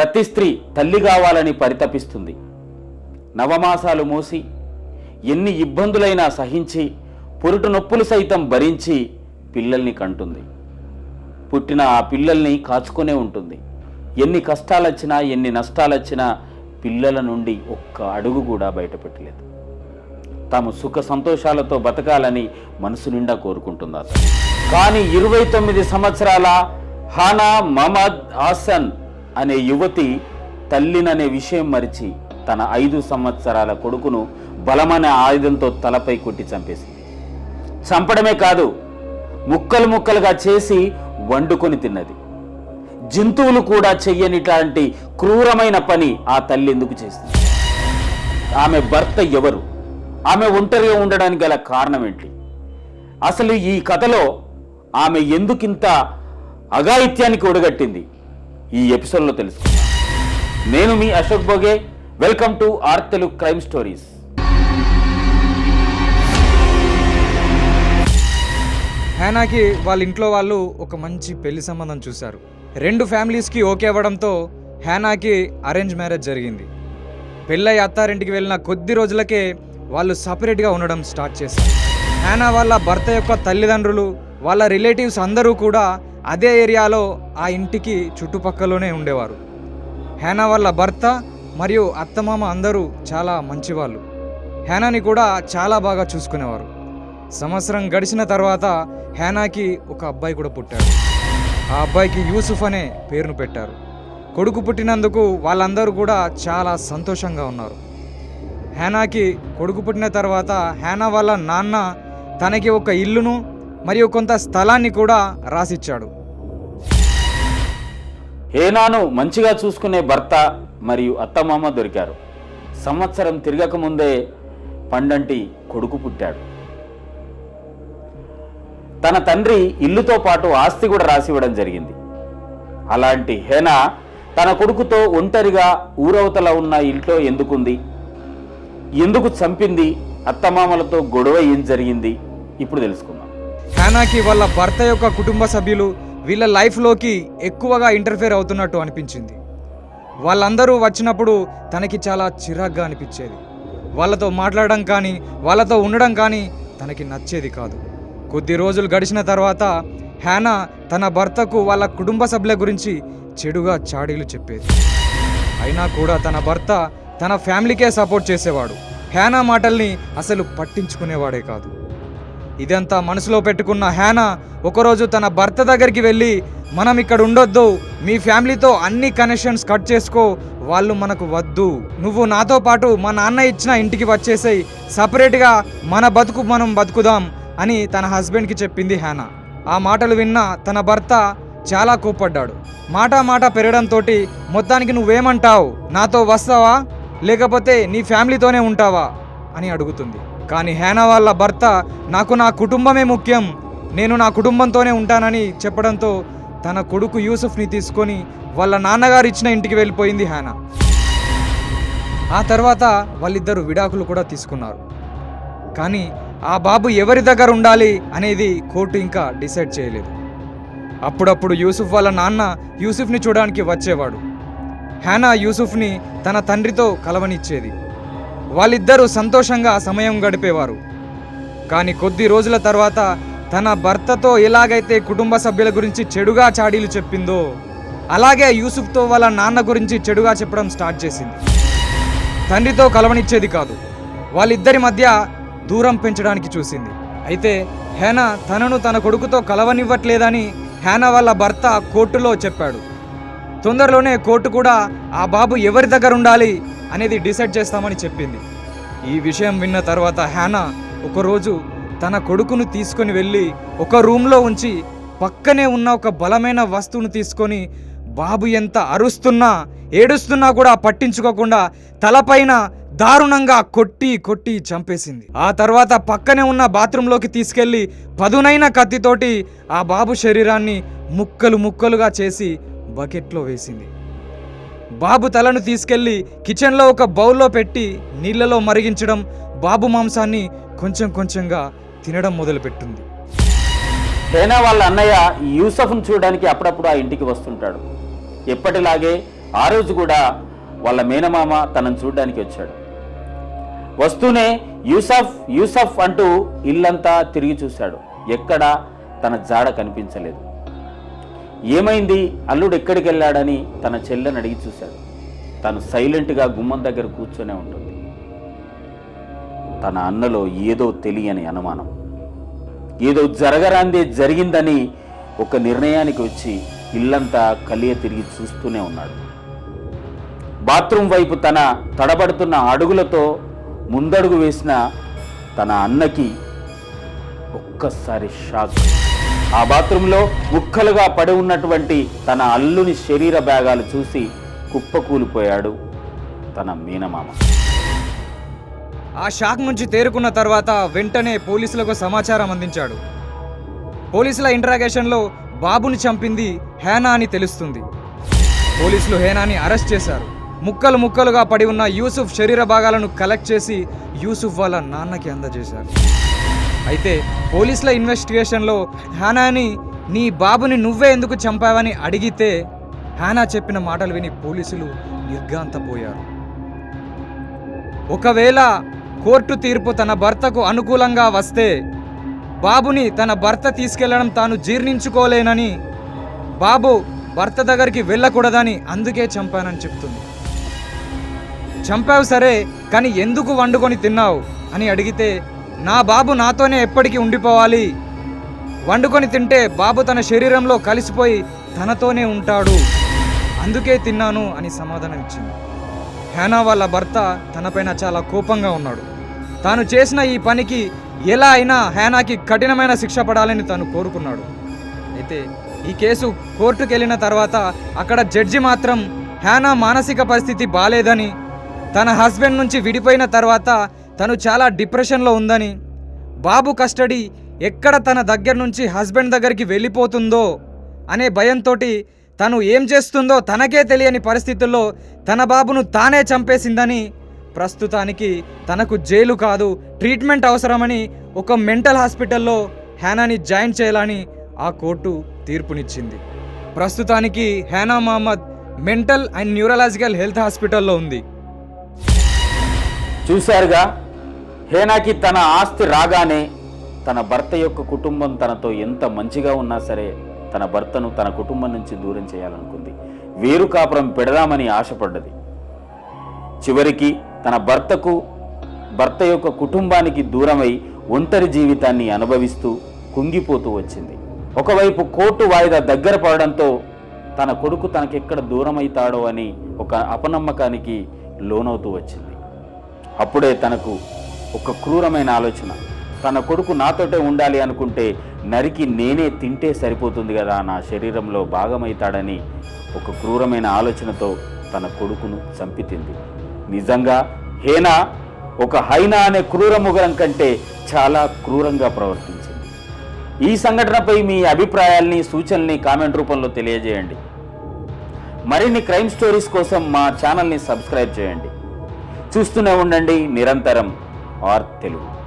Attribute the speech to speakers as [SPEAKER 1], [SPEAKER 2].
[SPEAKER 1] ప్రతి స్త్రీ తల్లి కావాలని పరితపిస్తుంది. నవమాసాలు మూసి ఎన్ని ఇబ్బందులైనా సహించి పురుటు నొప్పులు సైతం భరించి పిల్లల్ని కంటుంది. పుట్టిన ఆ పిల్లల్ని కాచుకునే ఉంటుంది. ఎన్ని కష్టాలొచ్చినా ఎన్ని నష్టాలొచ్చినా పిల్లల నుండి ఒక్క అడుగు కూడా బయటపెట్టలేదు. తాము సుఖ సంతోషాలతో బతకాలని మనసు నిండా కోరుకుంటున్నారు కానీ ఇరవై తొమ్మిది సంవత్సరాల హానా మహమ్మద్ హాసన్ అనే యువతి తల్లిననే విషయం మరిచి తన ఐదు సంవత్సరాల కొడుకును బలమనే ఆయుధంతో తలపై కొట్టి చంపేసింది. చంపడమే కాదు ముక్కలు ముక్కలుగా చేసి వండుకొని తిన్నది. జంతువులు కూడా చెయ్యనిట్లాంటి క్రూరమైన పని ఆ తల్లి ఎందుకు చేసింది? ఆమె భర్త ఎవరు? ఆమె ఒంటరిగా ఉండడానికి గల కారణం ఏంటి అసలు ఈ కథలో ఆమె ఎందుకింత అఘాయిత్యానికి ఒడగట్టింది? ఈ ఎపిసోడ్లో తెలుసుకుందాం నేను మీ అశోక్ బోగే వెల్కమ్ టు ఆర్తెలు క్రైమ్ స్టోరీస్.
[SPEAKER 2] హేనాకి వాళ్ళ ఇంట్లో వాళ్ళు ఒక మంచి పెళ్ళి సంబంధం చూశారు. రెండు ఫ్యామిలీస్కి ఓకే అవ్వడంతో హేనాకి అరేంజ్ మ్యారేజ్ జరిగింది. పెళ్ళై అత్తారింటికి వెళ్ళిన కొద్ది రోజులకే వాళ్ళు సపరేట్గా ఉండడం స్టార్ట్ చేశారు. హేనా వాళ్ళ భర్త యొక్క తల్లిదండ్రులు వాళ్ళ రిలేటివ్స్ అందరూ కూడా అదే ఏరియాలో ఆ ఇంటికి చుట్టుపక్కలోనే ఉండేవారు. హేనా వాళ్ళ భర్త మరియు అత్తమామ అందరూ చాలా మంచివాళ్ళు. హేనాని కూడా చాలా బాగా చూసుకునేవారు. సంవత్సరం గడిచిన తర్వాత హేనాకి ఒక అబ్బాయి కూడా పుట్టాడు. ఆ అబ్బాయికి యూసుఫ్ అనే పేరును పెట్టారు. కొడుకు పుట్టినందుకు వాళ్ళందరూ కూడా చాలా సంతోషంగా ఉన్నారు. హేనాకి కొడుకు పుట్టిన తర్వాత హేనా వాళ్ళ నాన్న తనకి ఒక ఇల్లును మరియు కొంత స్థలాన్ని కూడా రాసిచ్చాడు.
[SPEAKER 1] హేనాను మంచిగా చూసుకునే భర్త మరియు అత్తమామ దొరికారు. సంవత్సరం తిరగక ముందే పండంటి కొడుకు పుట్టాడు. తన తండ్రి ఇల్లుతో పాటు ఆస్తి కూడా రాసివ్వడం జరిగింది. అలాంటి హేనా తన కొడుకుతో ఒంటరిగా ఊరవతల ఉన్న ఇంట్లో ఎందుకుంది? ఎందుకు చంపింది? అత్తమామలతో గొడవ ఏం జరిగింది? ఇప్పుడు తెలుసుకుందాం.
[SPEAKER 2] హేనాకి వాళ్ళ భర్త యొక్క కుటుంబ సభ్యులు వీళ్ళ లైఫ్లోకి ఎక్కువగా ఇంటర్ఫేర్ అవుతున్నట్టు అనిపించింది. వాళ్ళందరూ వచ్చినప్పుడు తనకి చాలా చిరాగ్గా అనిపించేది. వాళ్ళతో మాట్లాడడం కానీ వాళ్ళతో ఉండడం కానీ తనకి నచ్చేది కాదు. కొద్ది రోజులు గడిచిన తర్వాత హ్యానా తన భర్తకు వాళ్ళ కుటుంబ సభ్యుల గురించి చెడుగా చాడీలు చెప్పేది. అయినా కూడా తన భర్త తన ఫ్యామిలీకే సపోర్ట్ చేసేవాడు. హ్యానా మాటల్ని అసలు పట్టించుకునేవాడే కాదు. ఇదంతా మనసులో పెట్టుకున్న హ్యానా ఒకరోజు తన భర్త దగ్గరికి వెళ్ళి మనం ఇక్కడ ఉండొద్దు మీ ఫ్యామిలీతో అన్ని కనెక్షన్స్ కట్ చేసుకో వాళ్ళు మనకు వద్దు. నువ్వు నాతో పాటు మా నాన్న ఇచ్చిన ఇంటికి వచ్చేసేయి. సపరేట్గా మన బతుకు మనం బతుకుదాం అని తన హస్బెండ్కి చెప్పింది హ్యానా. ఆ మాటలు విన్న తన భర్త చాలా కోప్పడ్డాడు. మాట మాట పెరగడంతో మొత్తానికి నువ్వేమంటావు? నాతో వస్తావా? లేకపోతే నీ ఫ్యామిలీతోనే ఉంటావా? అని అడుగుతుంది. కానీ హేనా వాళ్ళ భర్త నాకు నా కుటుంబమే ముఖ్యం. నేను నా కుటుంబంతోనే ఉంటానని చెప్పడంతో తన కొడుకు యూసుఫ్ని తీసుకొని వాళ్ళ నాన్నగారు ఇచ్చిన ఇంటికి వెళ్ళిపోయింది హేనా. ఆ తర్వాత వాళ్ళిద్దరు విడాకులు కూడా తీసుకున్నారు. కానీ ఆ బాబు ఎవరి దగ్గర ఉండాలి అనేది కోర్టు ఇంకా డిసైడ్ చేయలేదు. అప్పుడప్పుడు యూసుఫ్ వాళ్ళ నాన్న యూసుఫ్ని చూడడానికి వచ్చేవాడు. హేనా యూసుఫ్ని తన తండ్రితో కలవనిచ్చేది. వాళ్ళిద్దరూ సంతోషంగా సమయం గడిపేవారు. కానీ కొద్ది రోజుల తర్వాత తన భర్తతో ఎలాగైతే కుటుంబ సభ్యుల గురించి చెడుగా చాడీలు చెప్పిందో అలాగే యూసుఫ్తో వాళ్ళ నాన్న గురించి చెడుగా చెప్పడం స్టార్ట్ చేసింది. తండ్రితో కలవనిచ్చేది కాదు వాళ్ళిద్దరి మధ్య దూరం పెంచడానికి చూసింది. అయితే హేనా తనను తన కొడుకుతో కలవనివ్వట్లేదని హేనా వాళ్ళ భర్త కోర్టులో చెప్పాడు. తొందరలోనే కోర్టు కూడా ఆ బాబు ఎవరి దగ్గర ఉండాలి? అనేది డిసైడ్ చేస్తామని చెప్పింది. ఈ విషయం విన్న తర్వాత హ్యానా ఒకరోజు తన కొడుకును తీసుకొని వెళ్ళి ఒక రూమ్లో ఉంచి పక్కనే ఉన్న ఒక బలమైన వస్తువును తీసుకొని బాబు ఎంత అరుస్తున్నా ఏడుస్తున్నా కూడా పట్టించుకోకుండా తలపైన దారుణంగా కొట్టి కొట్టి చంపేసింది. ఆ తర్వాత పక్కనే ఉన్న బాత్రూంలోకి తీసుకెళ్ళి పదునైన కత్తితోటి ఆ బాబు శరీరాన్ని ముక్కలు ముక్కలుగా చేసి బకెట్లో వేసింది. బాబు తలను తీసుకెళ్ళి కిచెన్లో ఒక బౌల్లో పెట్టి నీళ్ళలో మరిగించడం బాబు మాంసాన్ని కొంచెం కొంచెంగా తినడం మొదలుపెట్టింది.
[SPEAKER 1] హేనా వాళ్ళ అన్నయ్య యూసఫ్ను చూడడానికి అప్పుడప్పుడు ఆ ఇంటికి వస్తుంటాడు. ఎప్పటిలాగే ఆ రోజు కూడా వాళ్ళ మేనమామ తనను చూడడానికి వచ్చాడు. వస్తూనే యూసఫ్ యూసఫ్ అంటూ ఇల్లంతా తిరిగి చూశాడు. ఎక్కడా తన జాడ కనిపించలేదు. ఏమైంది? అల్లుడు ఎక్కడికి వెళ్ళాడని తన చెల్లెని అడిగి చూశాడు. తను సైలెంట్గా గుమ్మం దగ్గర కూర్చొనే ఉంటుంది. తన అన్నలో ఏదో తెలియని అనుమానం. ఏదో జరగరాందే జరిగిందని ఒక నిర్ణయానికి వచ్చి ఇల్లంతా కలియ తిరిగి చూస్తూనే ఉన్నాడు. బాత్రూం వైపు తన తడబడుతున్న అడుగులతో ముందడుగు వేసిన తన అన్నకి ఒక్కసారి షాక్. ఆ బాత్రూంలో ముక్కలుగా పడి ఉన్నటువంటి తన అల్లుని శరీర భాగాలు చూసి కుప్పకూలిపోయాడు తన మీనమామ.
[SPEAKER 2] ఆ షాక్ నుంచి తేరుకున్న తర్వాత వెంటనే పోలీసులకు సమాచారం అందించాడు. పోలీసుల ఇంటరాగేషన్లో బాబుని చంపింది హేనా అని తెలుస్తుంది. పోలీసులు హేనాని అరెస్ట్ చేశారు. ముక్కలు ముక్కలుగా పడి ఉన్న యూసుఫ్ శరీర భాగాలను కలెక్ట్ చేసి యూసుఫ్ వాళ్ళ నాన్నకి అందజేశారు. అయితే పోలీసుల ఇన్వెస్టిగేషన్లో హానాని నీ బాబుని నువ్వే ఎందుకు చంపావని అడిగితే హానా చెప్పిన మాటలు విని పోలీసులు నిర్గాంతపోయారు ఒకవేళ కోర్టు తీర్పు తన భర్తకు అనుకూలంగా వస్తే బాబుని తన భర్త తీసుకెళ్ళడం తాను జీర్ణించుకోలేనని బాబు భర్త దగ్గరికి వెళ్ళకూడదని అందుకే చంపానని చెప్తుంది. చంపావు సరే కానీ ఎందుకు వండుకొని తిన్నావు అని అడిగితే నా బాబు నాతోనే ఎప్పటికీ ఉండిపోవాలి. వండుకొని తింటే బాబు తన శరీరంలో కలిసిపోయి తనతోనే ఉంటాడు. అందుకే తిన్నాను అని సమాధానం ఇచ్చింది. హేనా వాళ్ళ భర్త తనపైన చాలా కోపంగా ఉన్నాడు. తాను చేసిన ఈ పనికి ఎలా అయినా హేనాకి కఠినమైన శిక్ష పడాలని తను కోరుకున్నాడు. అయితే ఈ కేసు కోర్టుకు వెళ్ళిన తర్వాత అక్కడ జడ్జి మాత్రం హేనా మానసిక పరిస్థితి బాలేదని తన హస్బెండ్ నుంచి విడిపోయిన తర్వాత తను చాలా డిప్రెషన్లో ఉందని బాబు కస్టడీ ఎక్కడ తన దగ్గర నుంచి హస్బెండ్ దగ్గరికి వెళ్ళిపోతుందో అనే భయంతో తను ఏం చేస్తుందో తనకే తెలియని పరిస్థితుల్లో తన బాబును తానే చంపేసిందని ప్రస్తుతానికి తనకు జైలు కాదు ట్రీట్మెంట్ అవసరమని ఒక మెంటల్ హాస్పిటల్లో హేనాని జాయిన్ చేయాలని ఆ కోర్టు తీర్పునిచ్చింది. ప్రస్తుతానికి Hena Mohammed mental and neurological health హాస్పిటల్లో ఉంది.
[SPEAKER 1] చూశారుగా? హేనాకి తన ఆస్తి రాగానే తన భర్త యొక్క కుటుంబం తనతో ఎంత మంచిగా ఉన్నా సరే తన భర్తను తన కుటుంబం నుంచి దూరం చేయాలనుకుంది. వేరు కాపురం పెడదామని ఆశపడ్డది. చివరికి తన భర్తకు భర్త యొక్క కుటుంబానికి దూరమై ఒంటరి జీవితాన్ని అనుభవిస్తూ కుంగిపోతూ వచ్చింది. ఒకవైపు కోర్టు వాయిదా దగ్గర పడడంతో తన కొడుకు తనకెక్కడ దూరమవుతాడో అని ఒక అపనమ్మకానికి లోనవుతూ వచ్చింది. అప్పుడే తనకు ఒక క్రూరమైన ఆలోచన. తన కొడుకు నాతోటే ఉండాలి అనుకుంటే నరికి నేనే తింటే సరిపోతుంది కదా నా శరీరంలో భాగమవుతాడని ఒక క్రూరమైన ఆలోచనతో తన కొడుకును చంపితింది. నిజంగా హేనా? ఒక హైనా అనే క్రూర ముగరం కంటే చాలా క్రూరంగా ప్రవర్తించింది. ఈ సంఘటనపై మీ అభిప్రాయాల్ని సూచనల్ని కామెంట్ రూపంలో తెలియజేయండి. మరిన్ని క్రైమ్ స్టోరీస్ కోసం మా ఛానల్ని సబ్స్క్రైబ్ చేయండి. చూస్తూనే ఉండండి. నిరంతరం ఆర్ తెలుగు